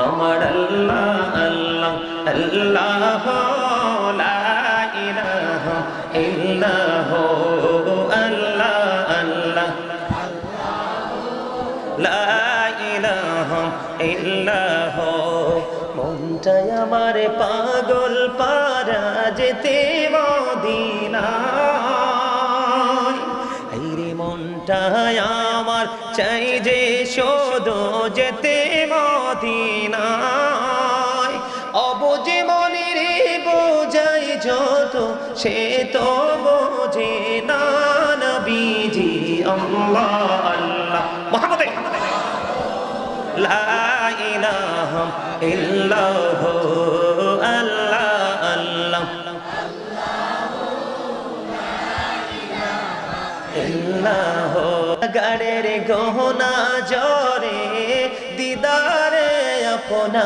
আমার আল্লাহ আল্লাহ আল্লাহ, লা আমার পাগল পারা যেতে রে মনটাই আমার চাই যে শোধ যেতে মদিনায়। অবুঝে মনের বোঝাই যত, সে তো বোঝে না নবীজি। আল্লাহ আল্লাহ। মোহাম্মদ গাড়ের গহনা জরে দিদারে আপনার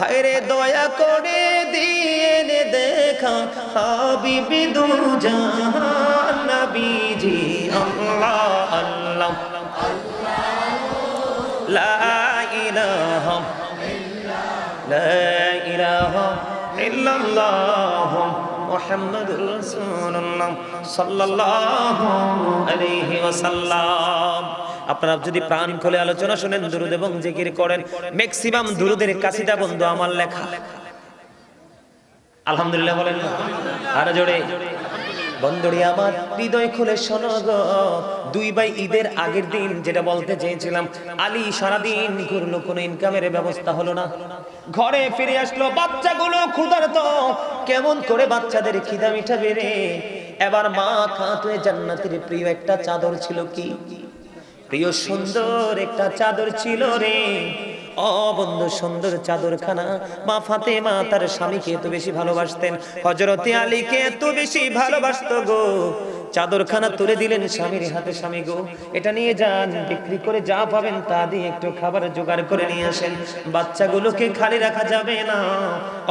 হায়রে দয়া করে দিয়ে দেখা হাবিবি দু জাহান নবীজি আল্লাহ আল্লাহ। লা ইলাহা লা ইলাহা ইল্লাল্লাহ মুহাম্মাদুর রাসূলুল্লাহ সাল্লাল্লাহু আলাইহি ওয়াসাল্লাম। আপনারা যদি প্রাণ খুলে আলোচনা শুনেন, দুরুদ এবং জিকির করেন ম্যাক্সিমাম দুরুদের কাছিটা বন্ধু আমার লেখা। আলহামদুলিল্লাহ বলেন আরও জোরে। বন্ধুরি, আমার হৃদয় খুলে শোনো গো। দুই ভাই ঈদের আগের দিন যেটা বলতে চেয়েছিলাম, আলী সারাদিন ঘুরলো, কোনো ইনকামের ব্যবস্থা হলো না। ঘরে ফিরে আসলো, বাচ্চাগুলো ক্ষুধার্ত। কেমন করে বাচ্চাদের খিদা মিঠাবে রে? এবার মা খাতুয়ে জান্নাতের প্রিয় একটা চাদর ছিল কি? প্রিয় সুন্দর একটা চাদর ছিল রে। ও বন্ধু, সুন্দর চাদরখানা। মা ফাতেমা তার স্বামীকে এত বেশি ভালোবাসতেন। হজরতে আলীকে এত বেশি ভালোবাসতো গো। চাদরখানা তুলে দিলেন স্বামীর হাতে স্বামী গো। এটা নিয়ে যান, বিক্রি করে যা পাবেন তা দিয়ে একটু খাবার জোগাড় করে নিয়ে আসেন। বাচ্চাগুলোকে খালি রাখা যাবে না।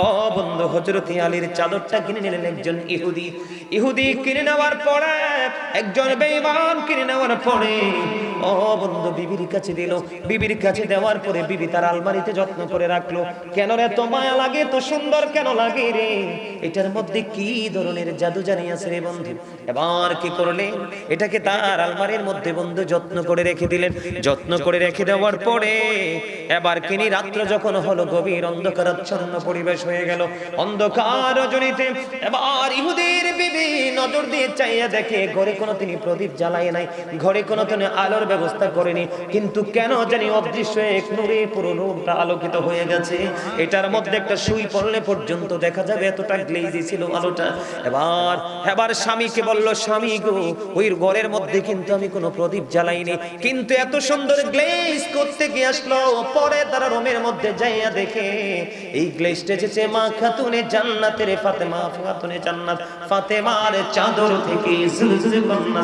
ও বন্ধু হজরতে আলীর চাদরটা কিনে নিলেন একজন ইহুদি। ইহুদি কিনে নেওয়ার পরে, একজন বেঈমান কিনে নেওয়ার পরে ও বন্ধু বিবির কাছে দিল। বিবির কাছে দেওয়ার পরে বিবি তার আলমারিতে যত্ন করে রাখল। কেন রে তো মায়া লাগে তো সুন্দর কেন লাগে রে? এটার মধ্যে কি ধরনের জাদু জানি আছে রে বন্ধু? এবার কি করলেন এটাকে তার আলমারির মধ্যে বন্ধু যত্ন করে রেখে দিলেন। যত্ন করে রেখে দেওয়ার পরে এবার কিনি রাত্র যখন হলো, গভীর অন্ধকারাচ্ছন্ন পরিবেশ হয়ে গেল। অন্ধকার রজনীতে এবার ইহুদের বিবি নজর দিয়ে চাইয়া দেখে, ঘরে কোনো তিনি প্রদীপ জ্বালায় নাই। ঘরে কোনো তিনি আলোর ব্যবস্থা করেনি। কিন্তু কেন জানি অদৃশ্য এক নূরে পুরো রূপটা আলোকিত হয়ে গেছে। এটার মধ্যে একটা সুই পড়লে পর্যন্ত দেখা যাবে এতটা গ্লেজি ছিল আলোটা। এবার এবার স্বামীকে বলল, স্বামী গো, ওই ঘরের মধ্যে কিন্তু আমি কোনো প্রদীপ জ্বালাইনি। কিন্তু এত সুন্দর গ্লেজ করতে গিয়ে আসলো। পরে তারা রুমের মধ্যে যাইয়া দেখে, এই গ্লেজটা এসেছে মা খাতুনে জান্নাতের ফাতেমা খাতুনে জান্নাত, ফাতেমার চাদর থেকে জুলজুলে কন্যা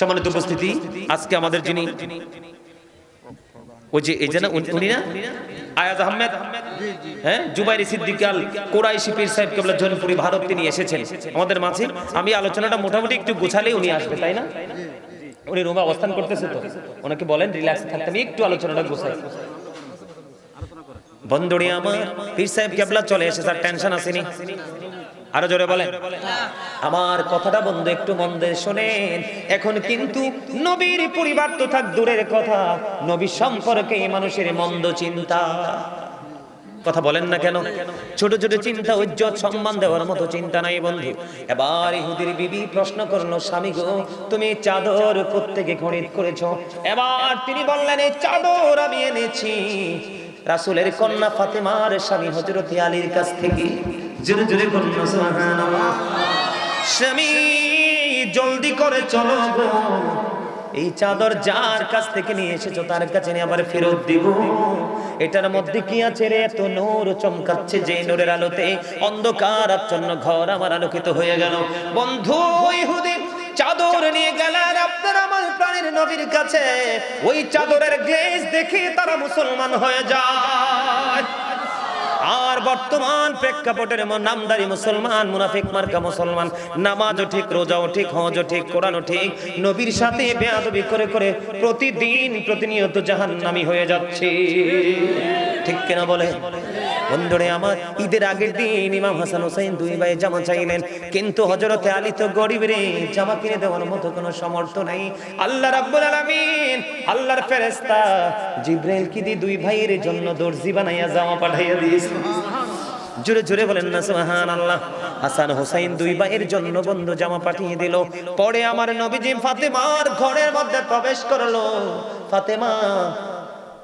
সম্মানিত উপস্থিতি, আজকে আমাদের যিনি ওই যে এই যে না, উনি- না? আয়াজ আহমেদ? হ্যাঁ? জুবাইর সিদ্দিকাল কোরাইশি পীর সাহেব কেবলা জনপুরি ভারত তিনি এসেছেন আমাদের মাঝে। আমি আলোচনাটা মোটামুটি একটু গোছালেই উনি আসবে, তাই না? উনি রুমে অবস্থান করতেছে তো। ওনাকে বলেন রিল্যাক্স থাকতে। আমি একটু আলোচনাটা গোছাই। বন্ধুরি আমার পীর সাহেব কেবলা চলে এসে স্যার টেনশন আসেনি। আরও জোরে বলেন। আমার কথাটা বন্ধু একটু মন শোনেন। এখন কিন্তু নবীর পরিবার তো থাক দূরের কথা। নবী সম্পর্কে মানুষের মন্দ চিন্তা। কথা বলেন না কেন? ছোট ছোট চিন্তা উজ্জ্বল সম্মান দেওয়ার মতো চিন্তা নাই বন্ধু। এবার ইহুদির বিবি প্রশ্ন করল, স্বামী গো, তুমি চাদর প্রত্যেকে খরিদ করেছ? এবার তিনি বললেন, এই চাদর আমি এনেছি। রাসূলের কন্যা ফাতেমার স্বামী হযরত আলীর কাছ থেকে। জোরে জোরে স্বামী, জলদি করে চলো এই চাদর যার কাছ থেকে নিয়ে এসেছ, তার কাছে নিয়ে আবার ফেরত দিব। এটার মধ্যে কি আছে রে? এত নূর চমকাচ্ছে যে নূরের আলোতে। অন্ধকার আচ্ছন্ন ঘর আমার আলোকিত হয়ে গেল। বন্ধু, ইহুদি, চাদর নিয়ে গেলেন আপনার আমার প্রাণের নবীর কাছে। ওই চাদরের গ্লেজ দেখে তারা মুসলমান হয়ে যায়। আর বর্তমান প্রেক্ষাপটের নামদারি মুসলমান, মুনাফিক মার্কা মুসলমান, নামাজও ঠিক, রোজাও ঠিক, হজও ঠিক, কোরআনও ঠিক, নবীর সাথে বেয়াদবি করে করে প্রতিদিন প্রতিনিয়ত জাহান নামি হয়ে যাচ্ছে। ঠিক কেনা বলে বন্ধুরে আমার, ঈদের আগের দিন ইমাম হাসান হোসেন দুই ভাই জামা চাইলেন। কিন্তু হজরতে আলী তো গরিব রে, জামা কিনে দেওয়ার মতো কোনো সমর্থ নাই। আল্লাহ রাব্বুল আলামিন, আল্লাহর ফেরেশতা জিব্রাইল কি দি দুই ভাইয়ের জন্য দর্জি বানাইয়া জামা পাঠাইয়া দিয়েছে। জোরে জোরে বলেন না সুবহান আল্লাহ হাসান হোসাইন দুই ভাইয়ের জন্য বন্ধু জামা পাঠিয়ে দিল। পরে আমার নবীজি ফাতেমার ঘরের মধ্যে প্রবেশ করল। ফাতেমা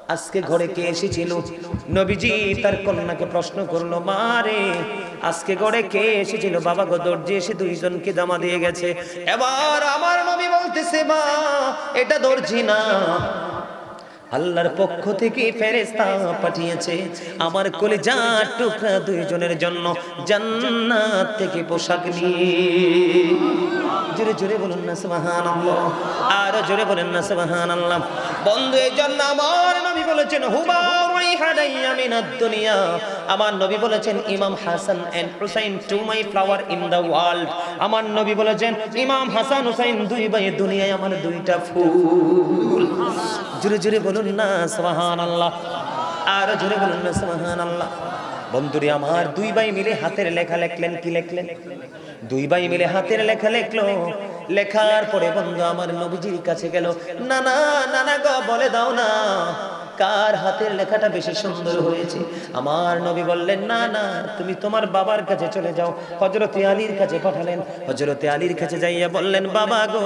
আজকে ঘরে কে এসেছিল? নবীজি তার কন্যাকে প্রশ্ন করল, মা রে, আজকে ঘরে কে এসেছিল? বাবা গো, দর্জি এসে দুইজনকে জামা দিয়ে গেছে। এবার আমার নবী বলতেছে, মা, এটা দর্জি না। আল্লাহর পক্ষ থেকে ফেরেস্তা পাঠিয়েছে, আমার কলিজার টুকরা দুইজনের জন্য জান্নাত থেকে পোশাক নিয়ে। জোরে জোরে বলুন না, সুবহানাল্লাহ। আর জোরে বলেন না, সুবহানাল্লাহ। বন্ধু, এই জন্য আমার বলেছেন আমার নবী বলেছেন, ইমাম Hasan and Husain to my flower in the world. আমার নবী বলেছেন, ইমাম হাসান হুসাইন দুই ভাই দুনিয়ায় আমার দুইটা ফুল। জোরে জোরে বলুন না, সুবহানাল্লাহ। আর জোরে বলুন না, সুবহানাল্লাহ। বন্ধুরে, আমার দুই ভাই মিলে হাতের লেখা লেখলেন, কি লেখলেন? দুই ভাই মিলে হাতের লেখা লেখলো। লেখার পরে বন্ধু, আমার নবীজির কাছে গেল না না না গো, বলে দাও না। কার হাতের লেখাটা বেশি সুন্দর হয়েছে? আমার নবী বললেন, না না, তুমি তোমার বাবার কাছে চলে যাও। হজরতে আলীর কাছে পাঠালেন। হজরতে আলীর কাছে যাইয়া বললেন, বাবা গো,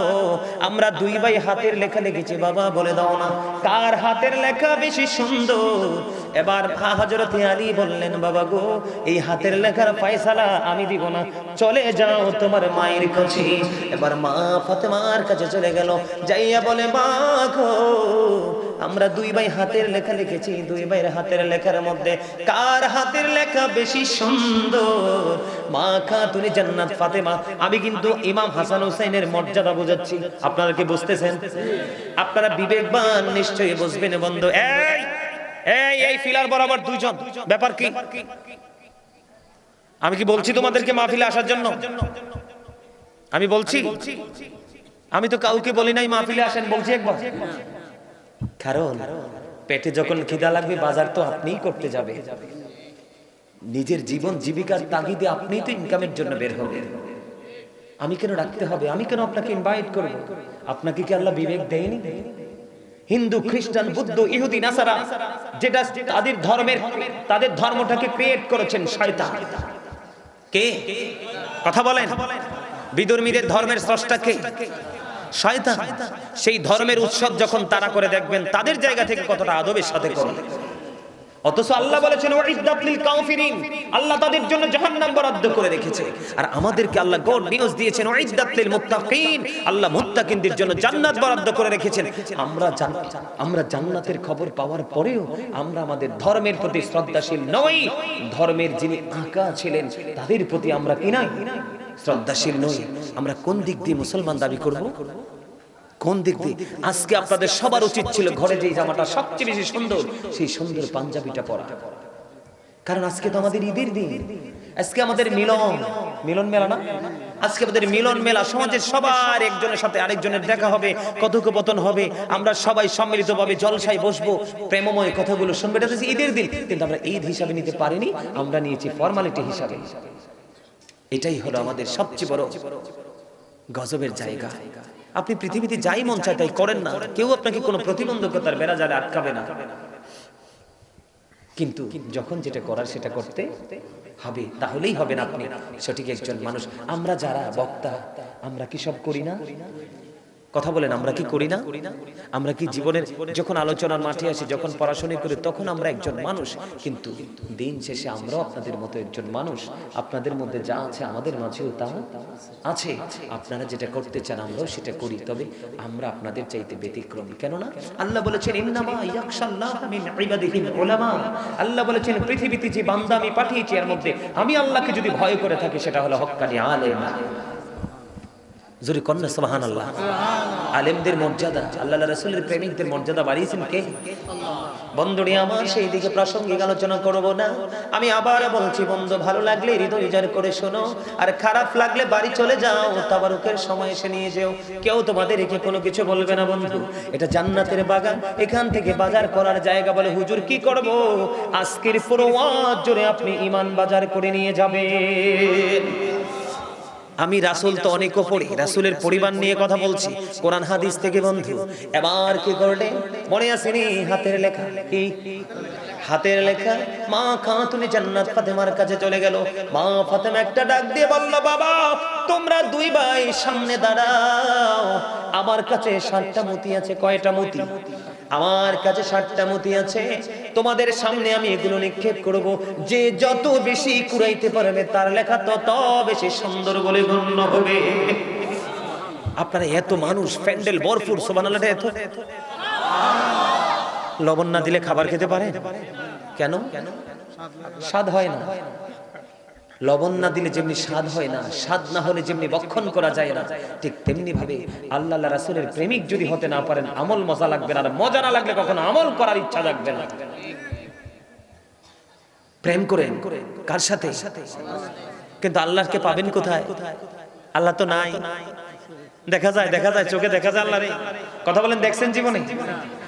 আমরা দুই ভাই হাতের লেখা লিখেছি, বাবা, বলে দাও না। কার হাতের লেখা বেশি সুন্দর? এবার হজরতে আলী বললেন, বাবা গো, এই হাতের লেখার ফয়সালা আমি দিব না। চলে যাও তোমার মায়ের কাছে। এবার মা ফাতেমার কাছে চলে গেল। যাইয়া বলে, মা গো আমরা দুই ভাই হাতের লেখা লিখেছি, দুই ভাইয়ের হাতের লেখার মধ্যে কার হাতের লেখা বেশি সুন্দর? মা খাতুনি জান্নাত ফাতেমা। আমি কিন্তু ইমাম হাসান হুসাইনের মর্যাদা বোঝাচ্ছি। আপনারা কি বুঝতেছেন? আপনারা বিবেকবান নিশ্চয়ই বুঝবেন বন্ধু। এই এই এই ফিলার বরাবর দুইজন। ব্যাপার কি? আমি কি বলছি তোমাদেরকে মাহফিলে আসার জন্য? আমি বলছি, আমি তো কাউকে বলি নাই মাহফিলে আসেন, বলছি একবার। কারণ পেটে যখন খিদা লাগবে বাজার তো আপনিই করতে যাবে। নিজের জীবন জীবিকার তাগিদে আপনিই তো ইনকামের জন্য বের হবেন। আমি কেন রাখতে হবে? আমি কেন আপনাকে ইনভাইট করব? আপনাকে কি আল্লাহ বিবেক দেয়নি? হিন্দু খ্রিস্টান বুদ্ধ ইহুদি নাসারা যেটা তাদের ধর্মের তাদের ধর্মটাকে ক্রিয়েট করেছেন শয়তান। কে? কথা বলেন। বিদর্মীদের ধর্মের স্রষ্টা কে? শয়তান, সেই ধর্মের উৎসব যখন তারা করে দেখবেন, তাদের জায়গা থেকে কতটা আদবের সাথে করবে অথচ আল্লাহ বলেছেন আল্লাহ তাদের জন্য জাহান্নাম বরাদ্দ করে রেখেছে। আর আমাদেরকে আল্লাহ গড নিউজ দিয়েছেন ওয়াইদাত লিল মুত্তাকিন আল্লাহ মুত্তাকিনদের জন্য জান্নাত বরাদ্দ করে রেখেছেন। আমরা আমরা জান্নাতের খবর পাওয়ার পরেও আমরা আমাদের ধর্মের প্রতি শ্রদ্ধাশীল নই। ধর্মের যিনি আঁকা ছিলেন, তাদের প্রতি আমরা কি শ্রদ্ধাশীল নই। আমরা কোন দিক দিয়ে মুসলমান দাবি করব? কোন দিক দিয়ে? আজকে আপনাদের সবার উচিত ছিল ঘরে যে জামাটা সবচেয়ে বেশি সুন্দর, সেই সুন্দর পাঞ্জাবিটা পরা। কারণ আজকে তো আমাদের ঈদের দিন। আজকে আমাদের মিলন। মিলন মেলা না? আজকে আমাদের মিলন মেলা, সমাজের সবার একজনের সাথে আরেকজনের দেখা হবে, কথোপকথন হবে। আমরা সবাই সম্মিলিতভাবে জলসায় বসবো, প্রেমময় কথাগুলো শুনবে। এটা ঈদের দিন। কিন্তু আমরা ঈদ হিসাবে নিতে পারিনি, আমরা নিয়েছি ফর্মালিটি হিসাবে। এটাই হলো আমাদের সবচেয়ে বড় গজবের জায়গা। আপনি পৃথিবীতে যাই মন চায় তাই করেন না। কেউ আপনাকে কোনো প্রতিবন্ধকতার বেড়া যারা আটকাবে না। কিন্তু যখন যেটা করার সেটা করতে হবে, তাহলেই হবেন আপনি। সঠিক একজন মানুষ। আমরা যারা বক্তা, আমরা কি সব করি না? কথা বলেন, আমরা কি করি না? আমরা কি জীবনের যখন আলোচনার মাঠে আসি, যখন পড়াশোনা করি, তখন আমরা একজন মানুষ। কিন্তু দিন শেষে আমরাও আপনাদের মতো একজন মানুষ। আপনাদের মধ্যে যা আছে আমাদের মাঝেও তা আছে। আপনারা যেটা করতে চান, আমরাও সেটা করি। তবে আমরা আপনাদের চাইতে ব্যতিক্রম। কেননা আল্লাহ বলেছেন আল্লাহ বলেছেন, পৃথিবীতে যে বান্দা আমি পাঠিয়েছি, এর মধ্যে আমি আল্লাহকে যদি ভয় করে থাকি, সেটা হলো হক্কানি আলেম। জোরে কন্যা, সুবহানাল্লাহ। আলেমদের মর্যাদা আল্লাহ রসুলের প্রেমিকদের মর্যাদা বাড়িয়েছেন কে? বন্ধুরি আমার সেই দিকে প্রাসঙ্গিক আলোচনা করব না। আমি আবার বলছি, বন্ধু, ভালো লাগলে হৃদয় উজাড় করে শোনো, আর খারাপ লাগলে বাড়ি চলে যাও, তাবারুকের সময় এসে নিয়ে যেও। কেউ তোমাদের একে কোনো কিছু বলবে না, বন্ধু। এটা জান্নাতের বাগান, এখান থেকে বাজার করার জায়গা বলে হুজুর কি করব? আজকের পুরো জুড়ে আপনি ইমান বাজার করে নিয়ে যাবেন। আমি রাসুল তো অনেক পড়ি রাসূলের পরিবার নিয়ে কথা বলছি কোরআন হাদিস থেকে বন্ধু। এবার কি করলে? মনে আসেনি হাতের লেখা? কি? হাতের লেখা? মা খাতুনি জান্নাত ফাতেমার কাছে চলে গেল। মা ফাতেমা একটা ডাক দিয়ে বলল বাবা তোমরা দুই ভাই সামনে দাঁড়াও। আমার কাছে সাতটা মতি আছে কয়টা মতি? আমার কাছে ষাটটা মতি আছে। তোমাদের সামনে আমি এগুলো নিক্ষেপ করব। যে যত বেশি কুড়াইতে পারবে, তার লেখা তত বেশি সুন্দর বলে গণ্য হবে। আপনারা এত মানুষ, প্যান্ডেল বরফুর সোবানালাটা এত? লবণ না দিলে খাবার খেতে পারে? কেন? স্বাদ হয় না। লবণ না দিলে যেমনি স্বাদ হয় না, স্বাদ না হলে যেমনি বক্ষণ করা যায় না, ঠিক তেমনি ভাবে আল্লাহ রাসূলের প্রেমিক যদি হতে না পারেন, আমল মজা লাগবে না মজা না লাগলে কখনো আমল করার ইচ্ছা জাগবে না প্রেম করেন, কার সাথে কিন্তু আল্লাহকে পাবেন কোথায় আল্লাহ তো নাই দেখা যায় দেখা যায়, চোখে দেখা যায় আল্লাহ কথা বলেন, দেখছেন জীবনে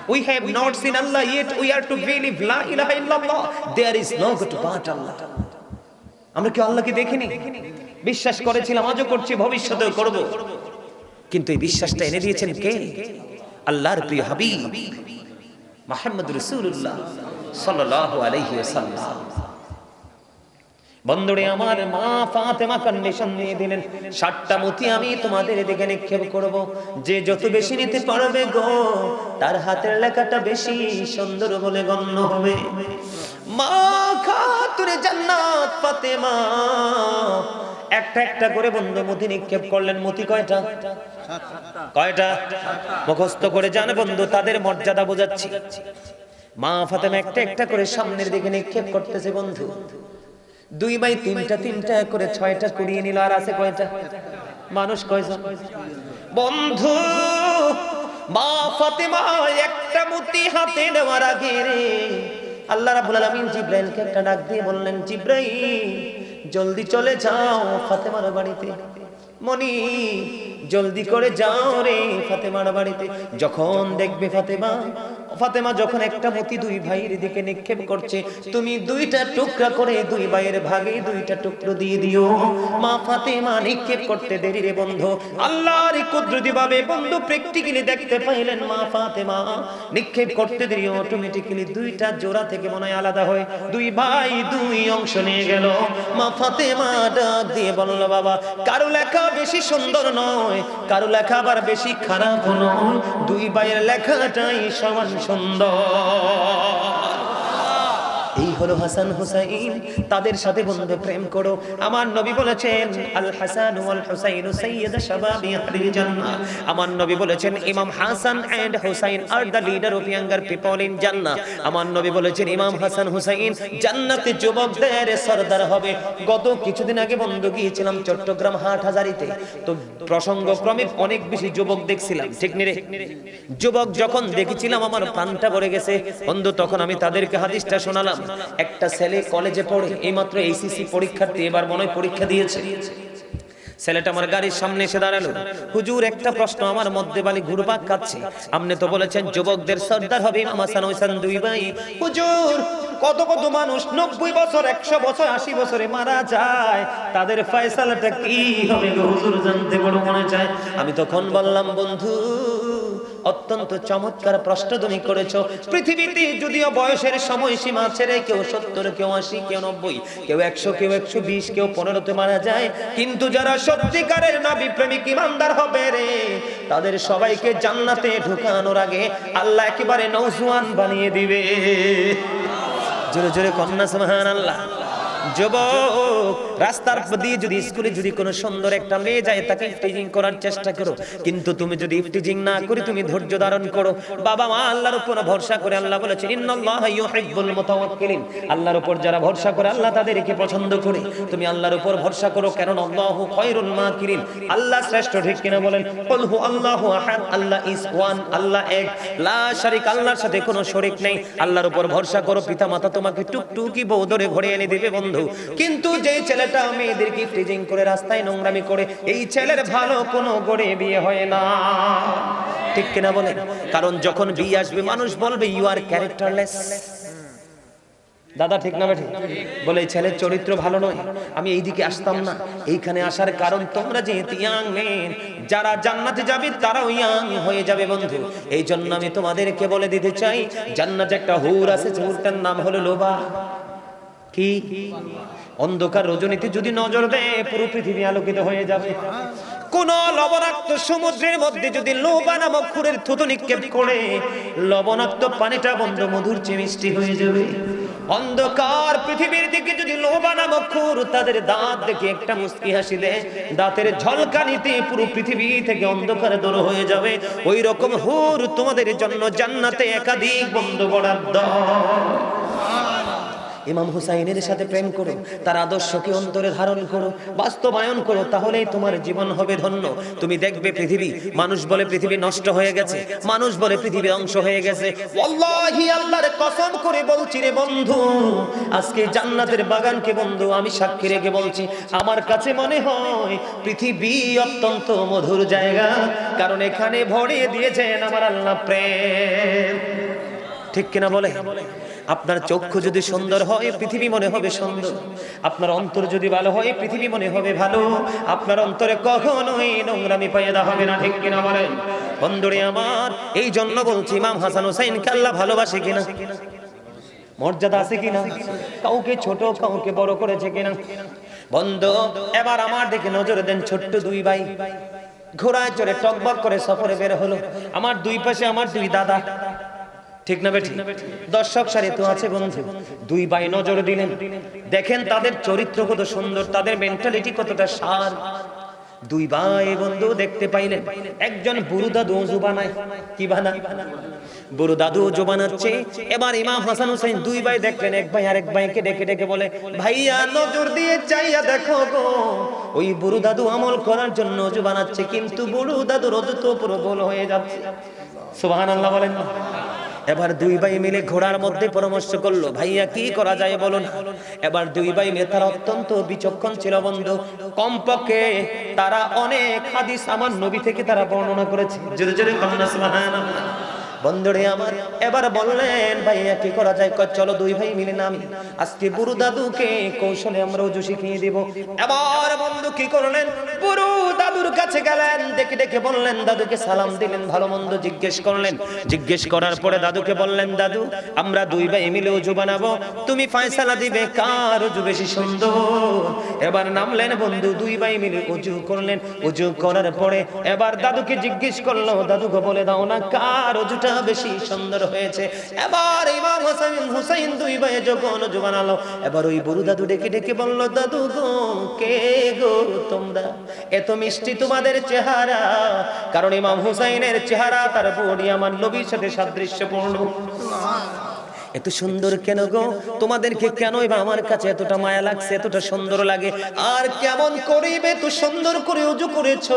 We have not seen Allah yet. We are to believe, La ilaha illallah. There is no God but Allah. আমরা কি আল্লাহকে দেখিনি? বিশ্বাস করেছিলাম, আজও করছি, ভবিষ্যতেও করব। কিন্তু এই বিশ্বাসটা এনে দিয়েছেন কে? আল্লাহর প্রিয় হাবিব, মোহাম্মদ রাসূলুল্লাহ সাল্লাল্লাহু আলাইহি ওয়াসাল্লাম। বন্ধুরে আমার মা ফাতেমা কন্ডিশন দিয়ে দিলেন, ষাটটা মতি আমি তোমাদের দিকে নিক্ষেপ করব। যে যত বেশি নিতে পারবে গো, তার হাতের লেখাটা বেশি সুন্দর বলে গণ্য হবে। মা একটা একটা করে বন্ধু মতি নিক্ষেপ করলেন। মতি কয়টা? কয়টা? মুখস্থ করে জান বন্ধু, তাদের মর্যাদা বোঝাচ্ছি। মা ফাতেমা একটা একটা করে সামনের দিকে নিক্ষেপ করতেছে বন্ধু। দুই বাই তিনটা তিনটা করে ছয়টা কুড়িয়ে নিল, আর আছে কয়টা? মানুষ কয়জন? বন্ধু, মা ফাতেমা একটা মুতি হাতে নেওয়ার আগে রে আল্লাহ রাব্বুল আলামিন জিব্রাইলকে একটা ডাক দিয়ে বললেন, জিব্রাইল, জলদি চলে যাও ফাতেমার বাড়িতে। মনি জলদি করে যাও রে ফাতেমার বাড়িতে। যখন দেখবে ফাতেমা ফাতেমা যখন একটা মতি দুই ভাইয়ের দিকে নিক্ষেপ করছে, তুমি দুইটা টুকরা করে দুই ভাইয়ের ভাগে দুইটা টুকরো দিয়ে দিও। মা ফাতেমা নিক্ষেপ করতে দেরি রে বন্ধু। আল্লাহর কুদরতি ভাবে বন্ধু প্র্যাকটিক্যালি দেখতে পাইলেন মা ফাতেমা। নিক্ষেপ করতে দেরি অটোমেটিক্যালি দুইটা জোড়া থেকে মনে হয় আলাদা হয় দুই ভাই দুই অংশ নিয়ে গেল। মা ফাতেমা ডাক দিয়ে বলল, বাবা, কারও লেখা বেশি সুন্দর নয়, কারও লেখা আবার বেশি খারাপ নয়। দুই ভাইয়ের লেখাটাই সমান সুন্দর। এই হলো হাসান হুসাইন। তাদের সাথে বন্ধু প্রেম করো। আমার নবী বলেছেন, আল হাসান ওয়াল হুসাইন সাইয়্যিদ শাবাবি আহলিল জান্নাহ। আমার নবী বলেছেন, ইমাম Hasan and Husain are the leader of younger people in জান্নাহ। আমার নবী বলেছেন, ইমাম হাসান হুসাইন জান্নাতে যুবকদের সরদার হবে। গত কিছুদিন আগে বন্ধু গিয়েছিলাম চট্টগ্রাম হাট হাজারিতে তো প্রসঙ্গক্রমে অনেক বেশি যুবক দেখছিলাম, ঠিক নি রে? যুবক যখন দেখেছিলাম, আমার প্রাণটা ভরে গেছে। বন্ধু, তখন আমি তাদেরকে হাদিসটা শোনালাম। একটা ছেলে কলেজে পড়ে, এইমাত্র এইসিসি পরীক্ষার্থী, এবার মনে পরীক্ষা দিয়েছে। ছেলেটা আমার গাড়ির সামনে এসে দাঁড়াল। হুজুর, একটা প্রশ্ন আমার মধ্যে বালি ঘুরপাক খাচ্ছে। আপনি তো বলেছেন, যুবকদের সর্দার হবে ইমাম হাসান দুই ভাই। হুজুর, কত কত মানুষ নব্বই বছর, একশো বছর, আশি বছরে মারা যায়। তাদের ফয়সালাটা কি হবে হুজুর, জানতে বড় মনে চায়। আমি তখন বললাম, বন্ধু অত্যন্ত চমৎকার প্রশ্ন তুমি করেছ। পৃথিবীতে যদিও বয়সের সময়সীমা ছেড়ে কেউ সত্তর, কেউ আশি, কেউ নব্বই, কেউ একশো কেউ একশো বিশ, কেউ পনেরোতে মারা যায়। কিন্তু যারা সত্যিকারের নবী প্রেমিক ইমানদার হবে রে, তাদের সবাইকে জান্নাতে ঢুকানোর আগে আল্লাহ একেবারে নৌজুয়ান বানিয়ে দিবে। জোরে জোরে কন্যা সুবহান আল্লাহ যুবক, রাস্তার দিয়ে যদি স্কুলে যদি কোনো সুন্দর একটা মেয়ে যায়, তাকে করার চেষ্টা করো। কিন্তু তুমি যদি না তুমি ধৈর্য ধারণ করো। বাবা মা আল্লাহর উপর ভরসা করে আল্লাহ ইউহিব্বুল মুতাওয়াক্কিলিন। আল্লাহর উপর যারা ভরসা করে, আল্লাহ তাদেরকে পছন্দ করে। তুমি আল্লাহর উপর ভরসা করো কারণ আল্লাহু খায়রুল মাকিরিন। আল্লাহ শ্রেষ্ঠ, ঠিক কিনা বলেন? কুল হু আল্লাহু আহাদ, আল্লাহ ইজ ওয়ান, আল্লাহ এক। লা শারিক, আল্লাহর সাথে কোনো শরীক নেই। আল্লাহর উপর ভরসা করো পিতা মাতা তোমাকে টুকটুকি বউ ধরে ঘরে এনে দিবে বন্ধু। কিন্তু যে ছেলেটা মেয়েদেরকে ফ্রিজিং করে রাস্তায় নোংরামি করে, এই ছেলের ভালো কোনো গড়ে বিয়ে হয় না। ঠিক কিনা বলে? কারণ যখন বিয়ে আসবে, মানুষ বলবে ইউ আর ক্যারেক্টারলেস দাদা, ঠিক না ঠিক বলে ছেলের চরিত্র ভালো নয়, আমি এইদিকে আসতাম না। এইখানে আসার কারণ তোমরা যেহেতু ইয়াং মেন যারা জান্নাতে যাবে, তারাও ইয়াং হয়ে যাবে বন্ধু। এই জন্য আমি তোমাদেরকে বলে দিতে চাই, জান্নাতে একটা হুর আছে যে হুরটার নাম হলো লোবা। কি অন্ধকার রজনীতে যদি নজর দেয়, পুরো পৃথিবী আলোকিত হয়ে যাবে। কোন লবণাক্ত সমুদ্রের মধ্যে যদি লোবা নামক খুরের থুতু নিক্ষেপ করে, লবণাক্ত পানিটা বন্ধ মধুর চেয়ে মিষ্টি হয়ে যাবে। অন্ধকার পৃথিবীর দিকে যদি লোবা নামক খুর তাদের দাঁত দেখে একটা মুস্কি হাসিলে দাঁতের ঝলকানিতে পুরো পৃথিবী থেকে অন্ধকার দূর হয়ে যাবে। ওই রকম হুর তোমাদের জন্য জান্নাতে একাধিক বন্ধু বরাদ্দ। ইমাম হুসাইনের সাথে প্রেম করো, তার আদর্শকে অন্তরে ধারণ করো, বাস্তবায়ন করো, তাহলেই তোমার জীবন হবে ধন্য। তুমি দেখবে পৃথিবী, মানুষ বলে পৃথিবী নষ্ট হয়ে গেছে, মানুষ বলে পৃথিবী অংশ হয়ে গেছে। কসম করে বলছি রে বন্ধু, আজকে জান্নাতের বাগানকে বন্ধু আমি সাক্ষী রেখে বলছি, আমার কাছে মনে হয় পৃথিবী অত্যন্ত মধুর জায়গা, কারণ এখানে ভরিয়ে দিয়েছেন আমার আল্লাহ প্রেম। ঠিক কিনা বলে? আপনার চক্ষু যদি সুন্দর হয় পৃথিবী মনে হবে সুন্দর। আপনার অন্তর যদি ভালো হয় পৃথিবী মনে হবে ভালো। আপনার অন্তরে কখনোই নোংরামি পাইদা হবে না ঠিক কিনা বলেন? বন্ধুরে আমার এই জন্য বলছি ইমাম হাসান হুসাইন আল্লাহ ভালোবাসে কিনা? মর্যাদা আছে কিনা? কাউকে ছোট কাউকে বড় করেছে কিনা? বন্ধ এবার আমার দিকে নজর দেন ছোট্ট দুই ভাই। ঘোড়ায় চড়ে টকবক করে সফরে বের হলো। আমার দুই পাশে আমার দুই দাদা। ঠিক না বেঠি দর্শক সারি তো আছে বন্ধু, দুই ভাই নজর দিলেন। দেখেন তাদের চরিত্র কত সুন্দর, তাদের মেন্টালিটি কতটা সার। দুই ভাই বন্ধু দেখতে পাইলেন, একজন বুড়ো দাদু অজু বানায় কি বানায় বুড়ো দাদু অজু বানাচ্ছে এবার ইমাম হাসান হোসেন দুই ভাই দেখলেন, এক ভাই আরেক ভাইকে ডেকে ডেকে বলে, ভাইয়া, নজর দিয়ে চাইয়া দেখো গো, ওই বুড়ো দাদু আমল করার জন্য অজু বানাচ্ছে কিন্তু বুড়ো দাদু অজু তো পুরো গোল হয়ে যাচ্ছে। সুবহানাল্লাহ বলেন না। এবার দুই ভাই মিলে ঘোড়ার মধ্যে পরামর্শ করল, ভাইয়া, কি করা যায় বলুন? এবার দুই ভাই মিলে তারা অত্যন্ত বিচক্ষণ ছিল বন্ধু। কমপক্ষে তারা অনেক হাদিস আমার নবী থেকে তারা বর্ণনা করেছে। জোরে জোরে কন্যা বন্ধুরে আমার, এবার বললেন, ভাইয়া, কি করা যায়? চলো দুই ভাই মিলে নামি। আজকে দাদুকে কৌশলে আমরা উজু শিখিয়ে দিব। এবার বন্ধু কি করলেন? দাদুর কাছে গেলেন ডেকে ডেকে বললেন, দাদুকে সালাম দিলেন, ভালো মন্দ জিজ্ঞেস করলেন। জিজ্ঞেস করার পরে দাদুকে বললেন, দাদু, আমরা দুই ভাই মিলে উজু বানাবো। তুমি ফয়সালা দিবে, কার উজু বেশি সুন্দর? এবার নামলেন বন্ধু, দুই ভাই মিলে উজু করলেন। উজু করার পরে এবার দাদুকে জিজ্ঞেস করল দাদুকে বলে দাও না, কার উজুটা বেশি সুন্দর হয়েছে। এবার ইমাম হোসেন হুসাইন দুই ভাই যখন উজু আলো, এবার ওই বুড়ো দাদু ডেকে ডেকে বলল, দাদু গো, কে গো তোমরা? এত মিষ্টি তোমাদের চেহারা। কারণ ইমাম হুসাইনের চেহারা তার বডি আমার নবীর সাথে সাদৃশ্যপূর্ণ। এত সুন্দর কেন গো? তোমাদেরকে কেন বা আমার কাছে এতটা মায়া লাগছে, এতটা সুন্দর লাগে? আর কেমন করিবে এত সুন্দর করে অজু করেছ?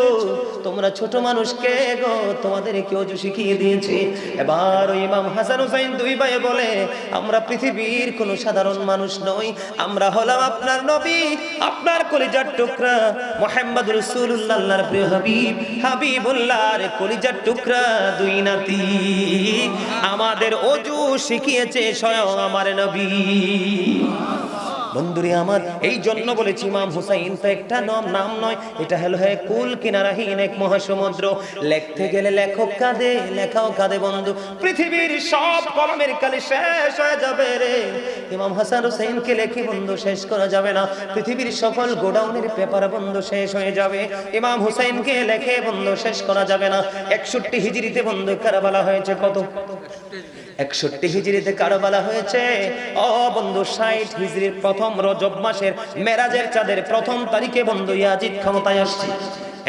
তোমরা ছোট মানুষ কে গো? তোমাদেরকে অজু শিখিয়ে দিয়েছে। এবার ওই ইমাম হাসান হুসাইন দুই ভাই বলে, আমরা পৃথিবীর কোনো সাধারণ মানুষ নই, আমরা হলাম আপনার নবী, আপনার কলিজার টুকরা। মোহাম্মদ রসুল্লাহর প্রিয় হাবিব, হাবিবুল্লাহর কলিজার টুকরা দুই নাতি। আমাদের অজু শিখিয়েছে স্বয়ং আমার নবী। বন্ধুরে আমার, এই জন্য বলেছি ইমাম হুসাইন তো একটা নাম নাম নয়, এটা হলো হ্যাঁ কুল কিনারাহীন এক মহাসমুদ্র। লেখতে গেলে লেখক কাঁদে, লেখাও কাঁদে বন্ধু। পৃথিবীর সব কলমের কালি শেষ হয়ে যাবে রে। ইমাম হাসান হুসাইনকে লেখি বন্ধু শেষ করা যাবে না। পৃথিবীর সকল গোডাউনের পেপার বন্ধু শেষ হয়ে যাবে। ইমাম হুসাইনকে লেখে বন্ধু শেষ করা যাবে না। একষট্টি হিজড়িতে বন্ধু কারাবালা হয়েছে কত? একষট্টি হিজড়িতে বলা হয়েছে? ও বন্ধু, ষাট হিজড়ির প্রথম রজব মাসের মেরাজের চাঁদের প্রথম তারিখে বন্ধু ইয়াজিদ ক্ষমতায় আসছে।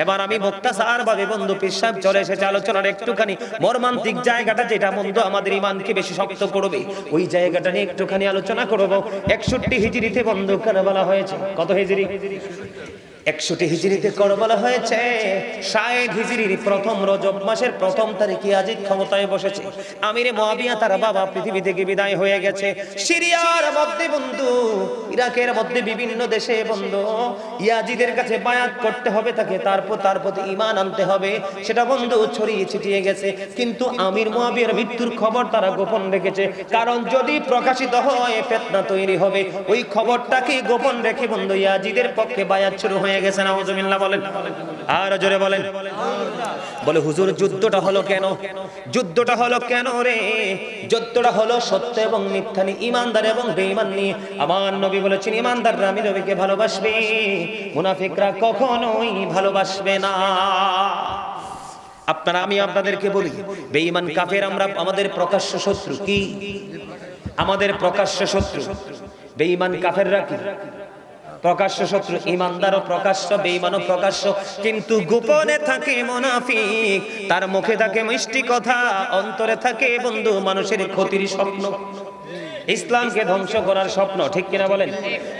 এবার আমি মুক্তাসার ভাবে বন্ধু পিসাব চলে এসেছে আলোচনার একটুখানি। মর্মান্তিক জায়গাটা যেটা বন্ধু আমাদের ইমানকে বেশি শক্ত করবে, ওই জায়গাটা নিয়ে একটুখানি আলোচনা করব। একষট্টি হিজড়িতে বন্ধু বলা হয়েছে? কত হিজড়ি একষট্টি হিজড়িতে করবলা হয়েছে, ষাট হিজড়ির প্রথম রজব মাসের প্রথম তারিখে আজিদ ক্ষমতায় বসেছে। আমিরে মহাবিয়া তার বাবা পৃথিবী থেকে বিদায় হয়ে গেছে। সিরিয়ার মধ্যে বন্ধু, ইরাকের মধ্যে বিভিন্ন দেশে বন্ধু, ইয়াজিদের কাছে বায়াত করতে হবে তাকে, তারপর তার প্রতি ইমান আনতে হবে। সেটা বন্ধু ছড়িয়ে ছিটিয়ে গেছে। কিন্তু আমির মহাবিয়ার মৃত্যুর খবর তারা গোপন রেখেছে। কারণ যদি প্রকাশিত হয়, ফেতনা তৈরি হবে। ওই খবরটাকে গোপন রেখে বন্ধু, ইয়াজিদের পক্ষে বায়াত শুরু হয়ে গেছে না হুজুমিল্লাহ বলেন। আর জোরে বলেন। বলে, হুজুর, যুদ্ধটা হলো কেন? যুদ্ধটা হলো কেন রে? যুদ্ধটা হলো সত্য এবং মিথ্যা নিয়ে, ইমানদার এবং বেঈমান নিয়ে। আমার নবী বলেছেন, ইমানদাররা আমি নবীকে ভালোবাসবে। মুনাফিকরা কখনোই ভালোবাসবে না। আপনারা, আমি আপনাদেরকে বলি, বেঈমান, কাফের, আমরা আমাদের প্রকাশ্য শত্রু কি? আমাদের প্রকাশ্য শত্রু। বেঈমান, কাফেররা কি? প্রকাশ্য শত্রু ইমানদার ও প্রকাশ্য বেঈমান ও প্রকাশ্য, কিন্তু গোপনে থাকে মুনাফিক। তার মুখে থাকে মিষ্টি কথা, অন্তরে থাকে বন্ধু মানুষের ক্ষতির স্বপ্ন। ইসলামকে ধ্বংস করার স্বপ্ন, ঠিক কিনা বলেন?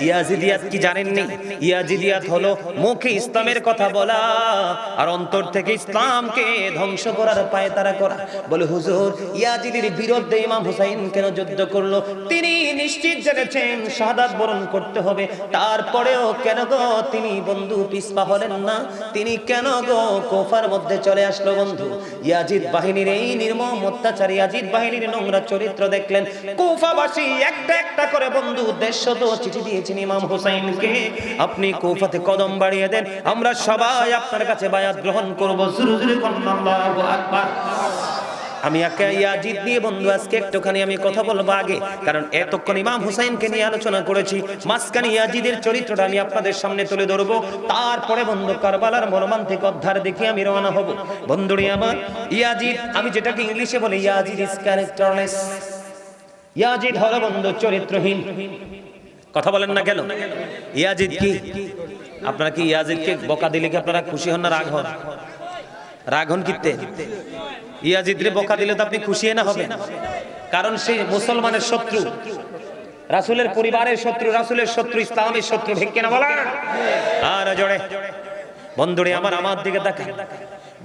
ইয়াজিদিয়াত কি জানেননি? ইয়াজিদিয়াত হলো মুখে ইসলামের কথা বলা আর অন্তর থেকে ইসলামকে ধ্বংস করার পায় তারা করা। বলে, হুজুর, ইয়াজিদির বিরুদ্ধে ইমাম হুসাইন কেন যুদ্ধ করল? তিনি নিশ্চিত জেনেছেন, শাহাদাত বরণ করতে হবে। তারপরেও কেন গো তিনি বন্ধু পিসপা হলেন না? তিনি কেন গো কোফার মধ্যে চলে আসলো বন্ধু? ইয়াজিদ বাহিনীর এই নির্মম অত্যাচারী, ইয়াজিদ বাহিনীর নোংরা চরিত্র দেখলেন। কোফাবাসী একটা একটা করে বন্ধু দেড়শো তো চিঠি দিয়েছেন ইমাম হুসাইনকে। আপনি কোফাতে কদম বাড়িয়ে দেন, আমরা সবাই আপনার কাছে বায়াত গ্রহণ করব। আকবার। আমি ইয়াজিদ নিয়ে বন্ধু, আজকে একটুখানি আমি কথা বলব আগে, কারণ এতক্ষণ ইমাম হুসাইনকে নিয়ে আলোচনা করেছি, মাঝখানে ইয়াজিদের চরিত্রটা আমি আপনাদের সামনে তুলে ধরবো। তারপরে বন্ধু, কারবালার মর্মান্তিক অধ্যার দেখে আমি রওনা হব। বন্ধুরি আমার, ইয়াজিদ, আমি যেটাকে ইংলিশে বলি, ইয়াজিদ ইজ ক্যারেক্টারলেস। ইয়াজিদ হলো বন্ধু চরিত্রহীন। কথা বলেন না কেন? ইয়াজিদ কি? আপনারা কি ইয়াজিদকে বকা দিলে কি আপনারা খুশি হন না রাগ হন? রাগ হন কিতে ইয়াজিদরে বকা দিলে তো আপনি খুশি না হবেন। কারণ সে মুসলমানের শত্রু। রাসূলের পরিবারের শত্রু, রাসূলের শত্রু, ইসলামের শত্রু, ঠিক কিনা বলা আর জোরে। বন্ধুরে, আমার আমার দিকে তাকান।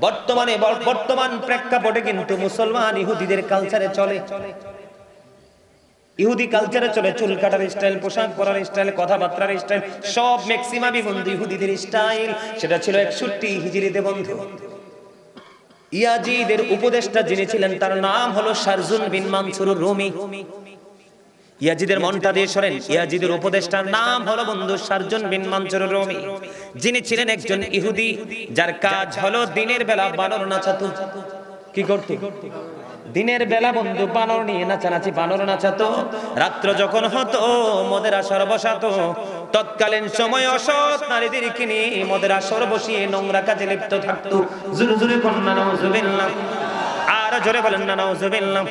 বর্তমানে, বর্তমান প্রেক্ষাপটে কিন্তু মুসলমান ইহুদিদের কালচারে চলে। ইহুদি কালচারে চলে, চুল কাটার স্টাইল পোশাক পরার স্টাইল কথাবার্তার স্টাইল সব ম্যাক্সিমামই বন্ধু ইহুদিদের স্টাইল সেটা ছিল একষট্টি হিজরিতে বন্ধু। ইয়াজিদের উপদেষ্টা যিনি ছিলেন, তার নাম হলো শারজুন বিন মানসুর রুমি। ইয়াজিদের মনটা দিয়ে সরেন ইয়াজিদের উপদেষ্টার নাম হলো বন্ধু শারজুন বিন মানসুর রুমি। যিনি ছিলেন একজন ইহুদি, যার কাজ হলো দিনের বেলা বানর নাচাতো। কি করতে? দিনের বেলা বন্ধু বানর নিয়ে নাচানাচি, বানর নাচাতো। রাত্র যখন হতো, মদের আসর বসাতো তৎকালীন সময় অসৎ নারীদের কিনে মদের আসর বসিয়ে নোংরা কাজে লিপ্ত থাকতো। জুরে জুরে কন্যা নাউজুবিল্লাহ আর জোরে বলেন না নাউজুবিল্লাহ